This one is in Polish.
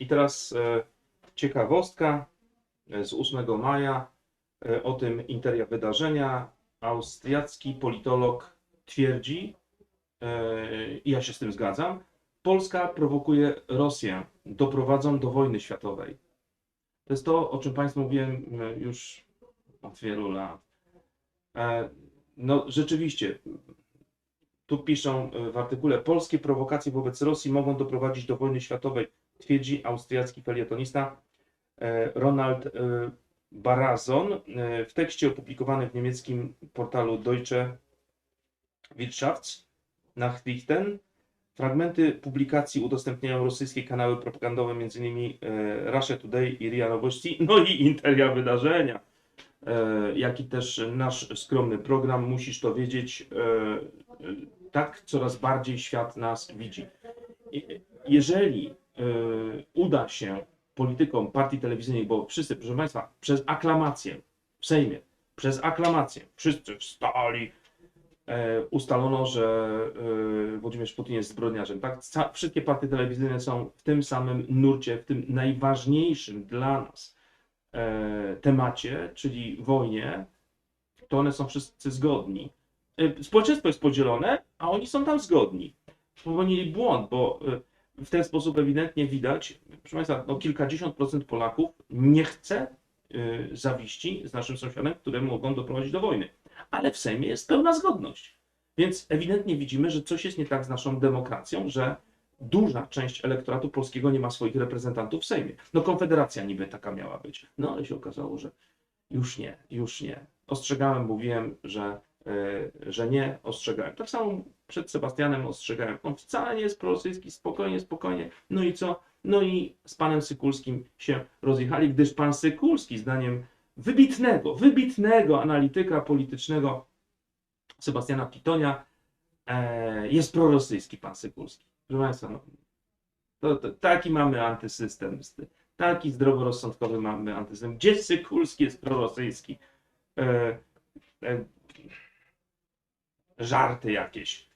I teraz e, ciekawostka e, z 8 maja e, o tym interia wydarzenia. Austriacki politolog twierdzi, i ja się z tym zgadzam, Polska prowokuje Rosję, doprowadzą do wojny światowej. To jest to, o czym Państwu mówiłem już od wielu lat. No rzeczywiście, tu piszą w artykule, polskie prowokacje wobec Rosji mogą doprowadzić do wojny światowej, twierdzi austriacki felietonista e, Ronald e, Barazon e, w tekście opublikowanym w niemieckim portalu Deutsche Wirtschaftsnachrichten. Fragmenty publikacji udostępniają rosyjskie kanały propagandowe, m.in. Russia Today i RIA Nowości, no i Interia Wydarzenia, jak i też nasz skromny program Musisz to wiedzieć. Tak coraz bardziej świat nas widzi. Jeżeli uda się politykom partii telewizyjnych, bo wszyscy, proszę Państwa, przez aklamację w Sejmie, przez aklamację wszyscy wstali, e, ustalono, że e, Włodzimierz Putin jest zbrodniarzem. Tak? Wszystkie partie telewizyjne są w tym samym nurcie, w tym najważniejszym dla nas temacie, czyli wojnie, to one są wszyscy zgodni. Społeczeństwo jest podzielone, a oni są tam zgodni. Popełnili błąd, bo w ten sposób ewidentnie widać, proszę Państwa, no kilkadziesiąt procent Polaków nie chce y, zawiści z naszym sąsiadem, które mogą doprowadzić do wojny. Ale w Sejmie jest pełna zgodność. Więc ewidentnie widzimy, że coś jest nie tak z naszą demokracją, że duża część elektoratu polskiego nie ma swoich reprezentantów w Sejmie. No Konfederacja niby taka miała być. No ale się okazało, że już nie, już nie. Ostrzegałem, mówiłem, że, y, że nie, ostrzegałem. Tak samo przed Sebastianem ostrzegałem. On wcale nie jest prorosyjski, spokojnie, spokojnie. No i co? No i z panem Sykulskim się rozjechali, gdyż pan Sykulski, zdaniem wybitnego, wybitnego analityka politycznego Sebastiana Pitonia, e, jest prorosyjski pan Sykulski. Proszę Państwa, no, to, to, taki mamy antysystem, taki zdroworozsądkowy mamy antysystem. Gdzie Sykulski jest prorosyjski? E, e, żarty jakieś.